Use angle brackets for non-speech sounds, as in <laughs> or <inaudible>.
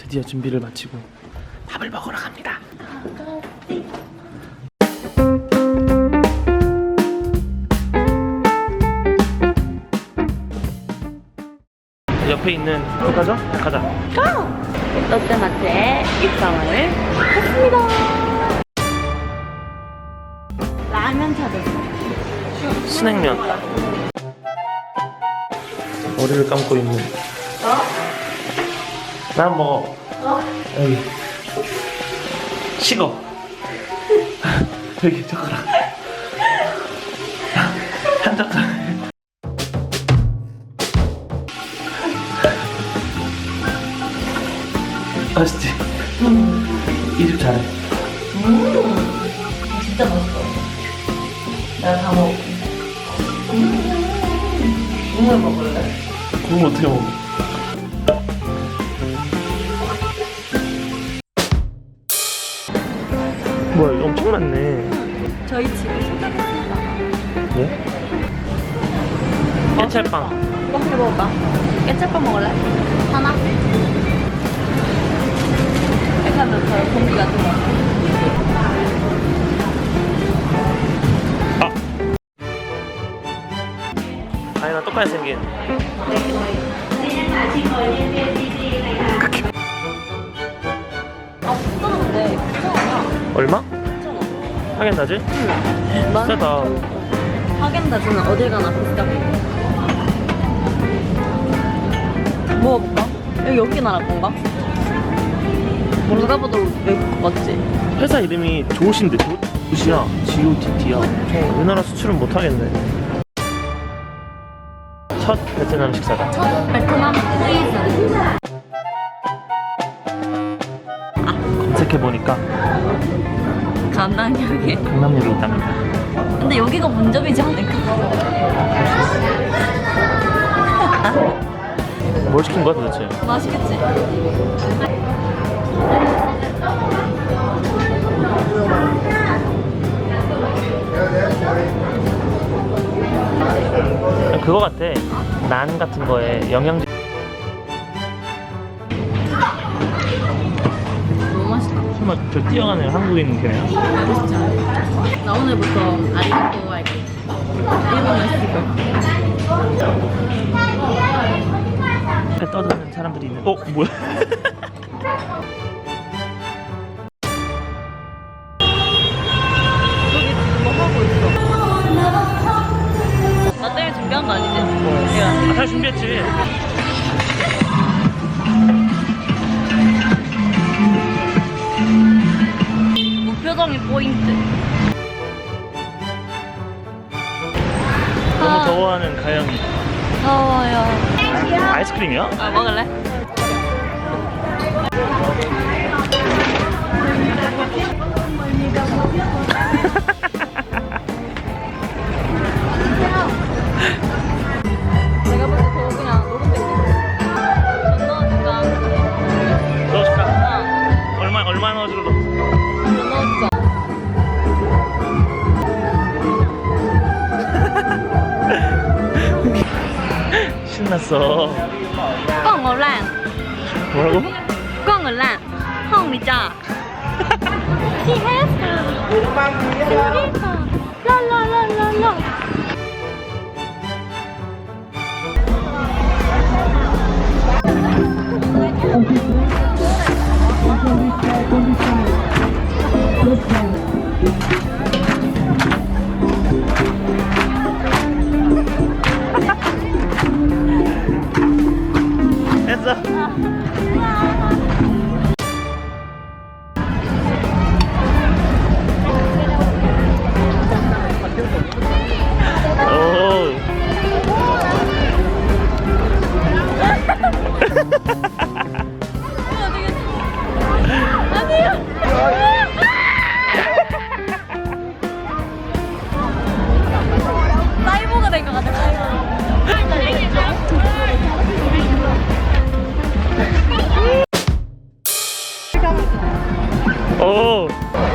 드디어 준비를 마치고 밥을 먹으러 갑니다. 옆에 있는 가자 가자. 롯데마트에 입장을 했습니다. 라면 찾았어. 스낵면. 머리를 감고 있는. 난 먹어. 여기. 식어. 여기 젓가락. 한 젓가락. 맛있지? 이집 잘해. 진짜 맛있어. 내가 다 먹을게. 국물 먹을래? 그럼 어떻게 먹어? 뭐야 이거 엄청 많네 저희 집을 소개했습니다. 네? 깨찰빵 이거 한개 먹어봐. 깨짝밥 먹을래? 하나? 이렇게 하면 더 공기가 들어. 아니 나 똑같이 생긴 아, 비싸는데. 얼마? 하겐다즈? 만 비싸다 하겐다즈는 어딜 가나 비싸게. 먹어볼까? 여기 여기 나라 건가? 누가 봐도 외국 거 같지? 회사 이름이 조신데 조, 조시야 GOTT야 저 우리나라 수출은 못하겠네 첫 베트남 식사다 첫 베트남 프리 검색해 보니까 간단하게. 강남역에 있답니다 근데 여기가 본점이지 않을까? <laughs> 뭘 시킨 거야 도대체? 맛있겠지? 그거 같아 난 같은 거에 영양제 정말 저 뛰어가는 한국인 맛있지? 나 오늘부터 아리가또 할게. 일본어 스피커. 앞에 떠드는 사람들이 있는 어? 뭐야? 여기 지금 뭐 하고 있어? 나 때문에 준비한 거 아니지? 내가. 아, 잘 준비했지 표정이 포인트. 너무 아. 더워하는 가영이 더워요. 아이스크림이야? 아, 먹을래? <laughs> 끝났어 꽁어랑 뭐라고? 꽁어랑 홍미자 She has to 라라라라라 Let's go. Wow. <laughs> 오.